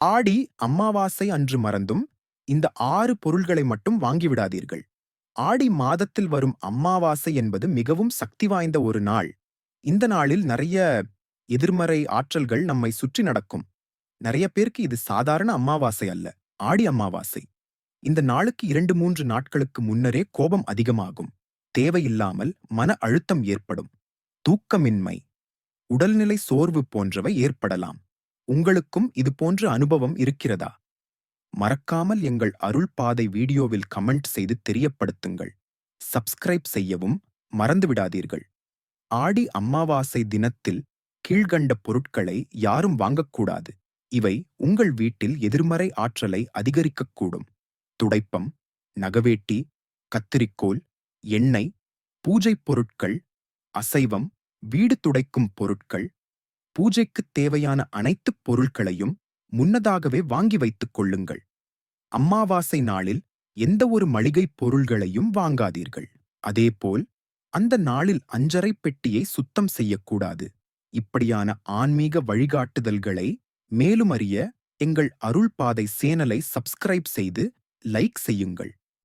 ஆடி அம்மாவாசை அன்று மறந்தும் இந்த ஆறு பொருள்களை மட்டும் வாங்கிவிடாதீர்கள். ஆடி மாதத்தில் வரும் அம்மாவாசை என்பது மிகவும் சக்தி வாய்ந்த ஒரு நாள். இந்த நாளில் நிறைய எதிர்மறை ஆற்றல்கள் நம்மை சுற்றி நடக்கும். நிறைய பேருக்கு இது சாதாரண அம்மாவாசை அல்ல ஆடி அம்மாவாசை இந்த நாளுக்கு இரண்டு மூன்று நாட்களுக்கு முன்னரே கோபம் அதிகமாகும். தேவையில்லாமல் மன அழுத்தம் ஏற்படும். தூக்கமின்மை உடல்நிலை சோர்வு போன்றவை ஏற்படலாம். உங்களுக்கும் இது போன்ற அனுபவம் இருக்கிறதா? மறக்காமல் எங்கள் அருள் பாதை வீடியோவில் கமெண்ட் செய்து தெரியப்படுத்துங்கள். சப்ஸ்கிரைப் செய்யவும் மறந்துவிடாதீர்கள் ஆடி அம்மாவாசை தினத்தில் கீழ்கண்ட பொருட்களை யாரும் வாங்கக்கூடாது. இவை உங்கள் வீட்டில் எதிர்மறை ஆற்றலை அதிகரிக்கக்கூடும். துடைப்பம் நகவேட்டி கத்திரிக்கோல் எண்ணெய் பூஜைப் பொருட்கள் அசைவம் வீடு துடைக்கும் பொருட்கள் பூஜைக்குத் தேவையான அனைத்துப் பொருட்களையும் முன்னதாகவே வாங்கி வைத்துக் கொள்ளுங்கள். அம்மாவாசை நாளில் எந்த ஒரு மளிகைப் பொருள்களையும் வாங்காதீர்கள். அதேபோல் அந்த நாளில் அஞ்சரை பெட்டியை சுத்தம் செய்யக்கூடாது. இப்படியான ஆன்மீக வழிகாட்டுதல்களை மேலும் அறிய எங்கள் அருள் பாதை சேனலை சப்ஸ்கிரைப் செய்து லைக் செய்யுங்கள்.